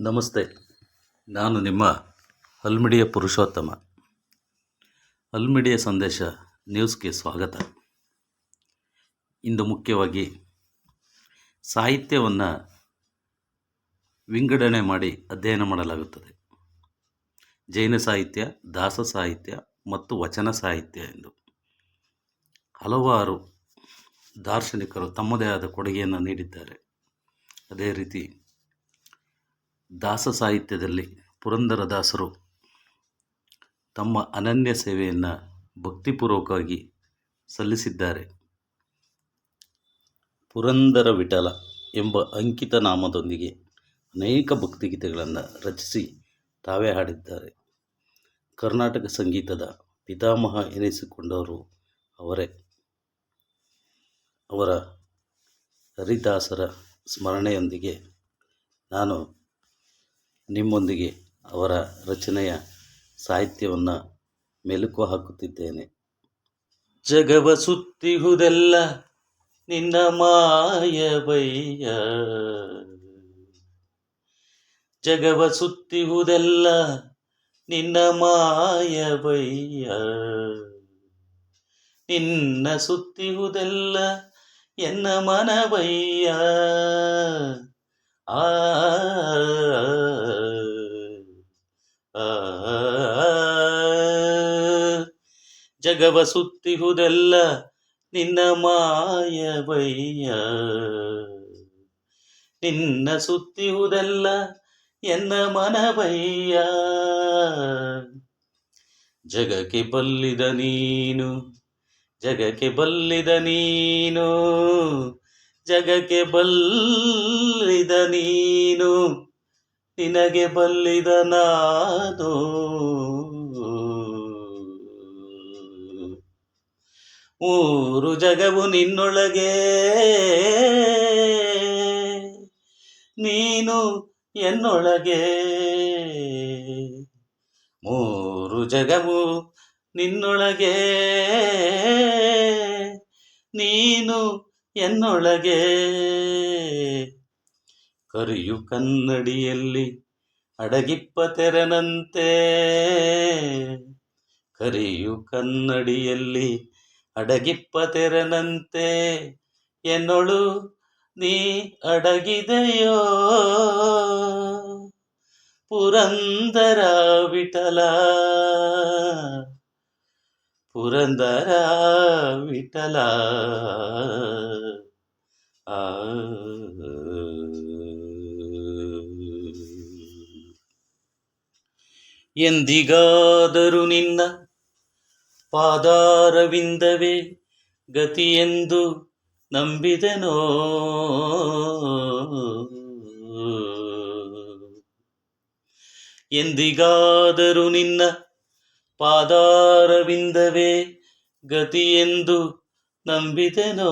ನಮಸ್ತೆ. ನಾನು ನಿಮ್ಮ ಅಲ್ಮಿಡಿಯ ಪುರುಷೋತ್ತಮ. ಅಲ್ಮಿಡಿಯ ಸಂದೇಶ ನ್ಯೂಸ್ಗೆ ಸ್ವಾಗತ. ಇಂದು ಮುಖ್ಯವಾಗಿ ಸಾಹಿತ್ಯವನ್ನು ವಿಂಗಡಣೆ ಮಾಡಿ ಅಧ್ಯಯನ ಮಾಡಲಾಗುತ್ತದೆ. ಜೈನ ಸಾಹಿತ್ಯ, ದಾಸ ಸಾಹಿತ್ಯ ಮತ್ತು ವಚನ ಸಾಹಿತ್ಯ ಎಂದು. ಹಲವಾರು ದಾರ್ಶನಿಕರು ತಮ್ಮದೇ ಆದ ಕೊಡುಗೆಯನ್ನು ನೀಡಿದ್ದಾರೆ. ಅದೇ ರೀತಿ ದಾಸ ಸಾಹಿತ್ಯದಲ್ಲಿ ಪುರಂದರದಾಸರು ತಮ್ಮ ಅನನ್ಯ ಸೇವೆಯನ್ನು ಭಕ್ತಿಪೂರ್ವಕವಾಗಿ ಸಲ್ಲಿಸಿದ್ದಾರೆ. ಪುರಂದರ ವಿಠಲ ಎಂಬ ಅಂಕಿತ ನಾಮದೊಂದಿಗೆ ಅನೇಕ ಭಕ್ತಿಗೀತೆಗಳನ್ನು ರಚಿಸಿ ತಾವೇ ಹಾಡಿದ್ದಾರೆ. ಕರ್ನಾಟಕ ಸಂಗೀತದ ಪಿತಾಮಹ ಎನಿಸಿಕೊಂಡವರು ಅವರೇ. ಅವರ ಹರಿದಾಸರ ಸ್ಮರಣೆಯೊಂದಿಗೆ ನಾನು ನಿಮ್ಮೊಂದಿಗೆ ಅವರ ರಚನೆಯ ಸಾಹಿತ್ಯವನ್ನು ಮೆಲುಕು ಹಾಕುತ್ತಿದ್ದೇನೆ. ಜಗವ ಸುತ್ತಿಹುದೆಲ್ಲ ನಿನ್ನ ಮಾಯವಯ್ಯ. ಜಗವ ಸುತ್ತಿಹುದೆಲ್ಲ ನಿನ್ನ ಮಾಯವಯ್ಯ. ನಿನ್ನ ಸುತ್ತಿಹುದೆಲ್ಲ ಎನ್ನ ಮನವಯ್ಯ. ಆ ಜಗವ ಸುತ್ತಿಹುದೆಲ್ಲ ನಿನ್ನ ಮಾಯವಯ್ಯ ನಿನ್ನ ಸುತ್ತಿಹುದೆಲ್ಲ ಎನ್ನ ಮನವಯ್ಯ ಜಗಕ್ಕೆ ಬಲ್ಲಿದ ನೀನು ಜಗಕ್ಕೆ ಬಲ್ಲಿದ ನೀನು ಜಗಕ್ಕೆ ಬಲ್ಲಿದ ನೀನು, ನಿನಗೆ ಬಲ್ಲಿದ ನಾದು ಮೂರು ಜಗವು ನಿನ್ನೊಳಗೆ. ನೀನು ಎನ್ನೊಳಗೆ. ಮೂರು ಜಗವು ನಿನ್ನೊಳಗೆ. ನೀನು ಎನ್ನೊಳಗೆ. ಕರಿಯು ಕನ್ನಡಿಯಲ್ಲಿ ಅಡಗಿಪ್ಪ ತೆರನಂತೆ. ಕರಿಯು ಕನ್ನಡಿಯಲ್ಲಿ ಅಡಗಿಪ್ಪ ತೆರನಂತೆ. ಎನ್ನೊಳು ನೀ ಅಡಗಿದೆಯೋ? ಪುರಂದರ ವಿಠಲ ಪುರಂದರ ವಿಠಲ. ಆ. ಎಂದಿಗಾದರೂ ನಿನ್ನ ಪಾದಾರವಿಂದವೇ ಗತಿಯೆಂದು ನಂಬಿದೆನೋ? ಎಂದಿಗಾದರೂ ನಿನ್ನ ಪಾದಾರವಿಂದವೇ ಗತಿಯೆಂದು ನಂಬಿದೆನೋ?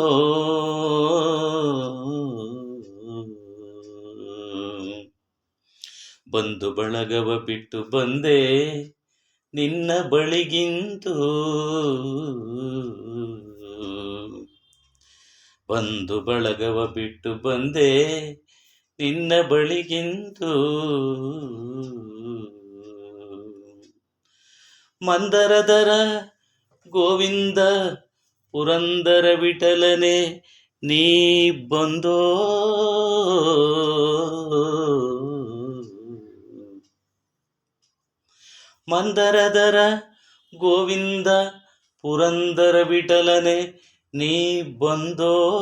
ಬಂದು ಬಳಗವ ಬಿಟ್ಟು ಬಂದೆ ನಿನ್ನ ಬಳಿಗಿಂತು ಬಂದು ಬಳಗವ ಬಿಟ್ಟು ಬಂದೆ ನಿನ್ನ ಬಳಿಗಿಂತು ಮಂದರದರ ಗೋವಿಂದ ಪುರಂದರ ವಿಠಲನೆ ನೀ ಬಂದೋ. ಮಂದರದರ ಗೋವಿಂದ ಪುರಂದರ ವಿಠಲನೆ ನೀ ಬಂದೋ.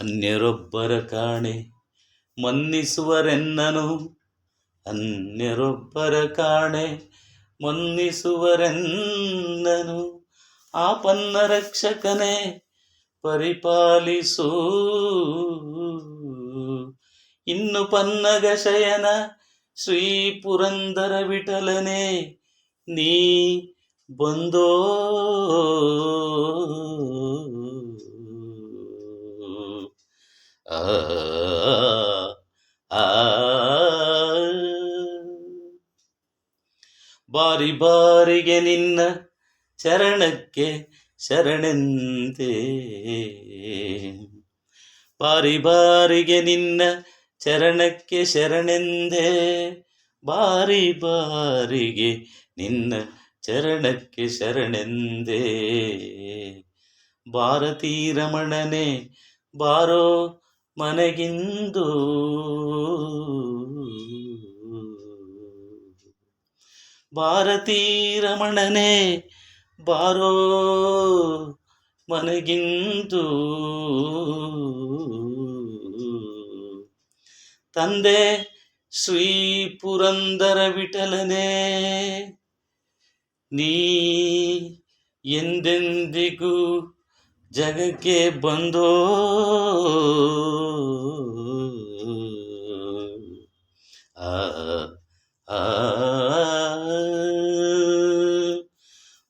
ಅನ್ಯರೊಬ್ಬರ ಕಾಣೆ ಮನ್ನಿಸುವರೆನ್ನನು. ಅನ್ಯರೊಬ್ಬರ ಕಾಣೆ ಮನ್ನಿಸುವರೆನ್ನನು. ಆಪನ್ನ ರಕ್ಷಕನೇ ಪರಿಪಾಲಿಸು. ಇನ್ನು ಪನ್ನಗ ಶಯನ ಶ್ರೀ ಪುರಂದರ ವಿಠಲನೆ ನೀ ಬಂದೋ. ಆ ಬಾರಿ ಬಾರಿಗೆ ನಿನ್ನ ಚರಣಕ್ಕೆ ಶರಣೆಂತೆ. ಬಾರಿ ಬಾರಿಗೆ ನಿನ್ನ ಚರಣಕ್ಕೆ ಶರಣೆಂದೆ. ಬಾರಿ ಬಾರಿಗೆ ನಿನ್ನ ಚರಣಕ್ಕೆ ಶರಣೆಂದೆ. ಭಾರತೀ ರಮಣನೆ ಬಾರೋ ಮನೆಗಿಂದು. ಭಾರತೀ ರಮಣನೆ ಬಾರೋ ಮನೆಗಿಂದು. ತಂದೆ ಶ್ರೀ ಪುರಂದರ ವಿಠಲನೆ ನೀ ಎಂದೆಂದಿಗೂ ಜಗಕ್ಕೆ ಬಂದೋ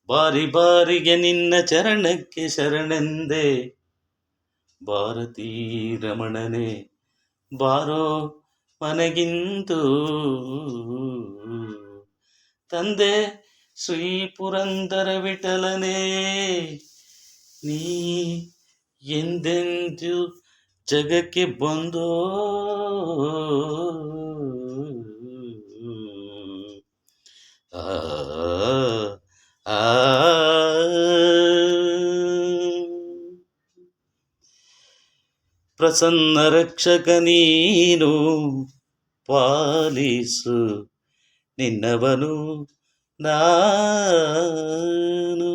ಬಾರಿ ಬಾರಿಗೆ ನಿನ್ನ ಚರಣಕ್ಕೆ ಶರಣೆಂದೆ ಭಾರತೀ ರಮಣನೆ, ಬಾರೋ ಮನೆಗಿಂತು ತಂದೆ ಶ್ರೀ ಪುರಂದರ ವಿಠಲನೇ. ನೀ ಎಂದೆಂದು ಜಗಕ್ಕೆ ಬಂದೋ ಆ ಆ ಪ್ರಸನ್ನ ರಕ್ಷಕ ನೀನು ಪಾಲಿಸು ನಿನ್ನವನು ನಾನು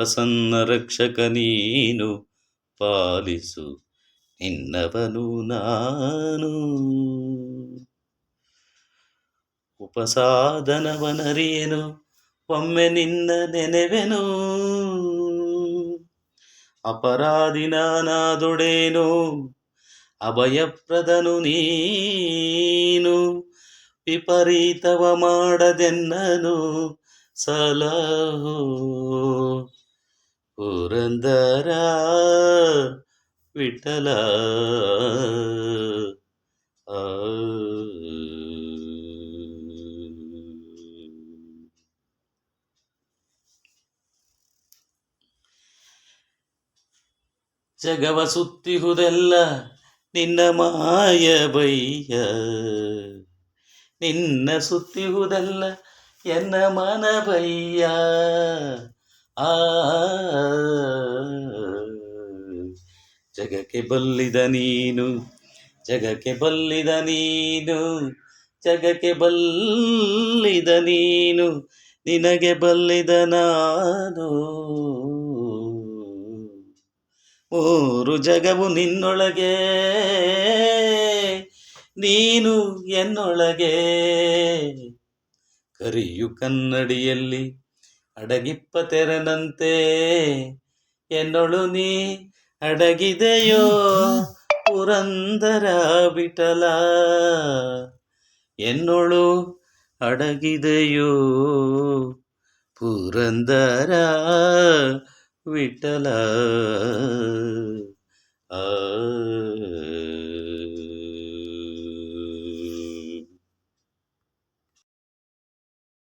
ಪ್ರಸನ್ನ ರಕ್ಷಕ ನೀನು ಪಾಲಿಸು ನಿನ್ನವನು ನಾನು. ಉಪಸಾಧನವನರೇನು ಒಮ್ಮೆ ನಿನ್ನ ನೆನೆವೆನು. ಅಪರಾಧಿ ನಾನಾದೊಡೇನು ಅಭಯಪ್ರದನು ನೀನು. ವಿಪರೀತವ ಮಾಡದೆನ್ನನು ಸಲಹೋ. ಪುರಂದರ ವಿಠಲ. ಜಗವ ಸುತ್ತಿಹುದೆಲ್ಲ ನಿನ್ನ ಮಾಯ ಬೈಯ ನಿನ್ನ ಸುತ್ತಿಹುದೆಲ್ಲ ಎನ್ನ ಮನ ಬೈಯ ಜಗಕ್ಕೆ ಬಲ್ಲಿದ ನೀನು ಜಗಕ್ಕೆ ಬಲ್ಲಿದ ನೀನು ಜಗಕ್ಕೆ ಬಲ್ಲಿದ ನೀನು ನಿನಗೆ ಬಲ್ಲಿದ ನಾನು ಮೂರು ಜಗವು ನಿನ್ನೊಳಗೆ ನೀನು ಎನ್ನೊಳಗೆ ಕರಿಯು ಕನ್ನಡಿಯಲ್ಲಿ ಅಡಗಿಪ್ಪ ತೆರನಂತೆ ಎನ್ನೊಳು ನೀ ಅಡಗಿದೆಯೋ? ಪುರಂದರ ಬಿಟಲ. ಎನ್ನೊಳು ಅಡಗಿದೆಯೋ? ಪುರಂದರ ವಿಠಲ ಆ.